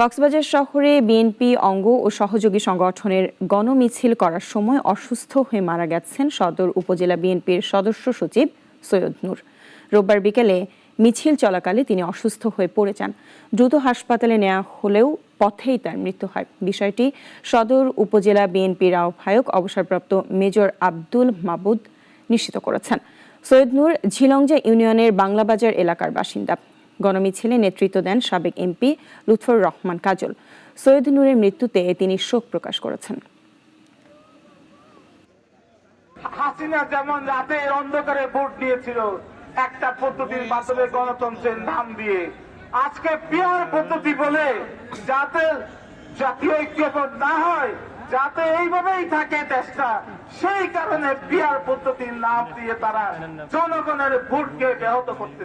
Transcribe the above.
কক্সবাজার শহরে বিএনপি অঙ্গ ও সহযোগী সংগঠনের গণমিছিল করার সময় অসুস্থ হয়ে মারা গেছেন সদর উপজেলা বিএনপির সদস্য সচিব সৈয়দ নূর। রোববার বিকেলে মিছিল চলাকালে তিনি অসুস্থ হয়ে পড়ে যান। দ্রুত হাসপাতালে নেওয়া হলেও পথেই তার মৃত্যু হয়। বিষয়টি সদর উপজেলা বিএনপির আহ্বায়ক অবসরপ্রাপ্ত মেজর আব্দুল মাবুদ নিশ্চিত করেছেন। সৈয়দ নূর ঝিলংজা ইউনিয়নের বাংলাবাজার এলাকার বাসিন্দা। গণমিছিলে নেতৃত্ব দেন সাবেক এমপি লুৎফর রহমান কাজল। সৈয়দ নূরের মৃত্যুতে তিনি শোক প্রকাশ করেছেন। হাসিনা যেমন অন্ধকারে ভোট একটা পদ্ধতির মাধ্যমে গণতন্ত্রের নাম দিয়ে। আজকে পিয়ার পদ্ধতি বলে যাতে জাতীয় না হয়, যাতে এইভাবেই থাকে দেশটা, সেই কারণে পিয়ার পদ্ধতির নাম দিয়ে তারা জনগণের ভোটকে ব্যাহত করতে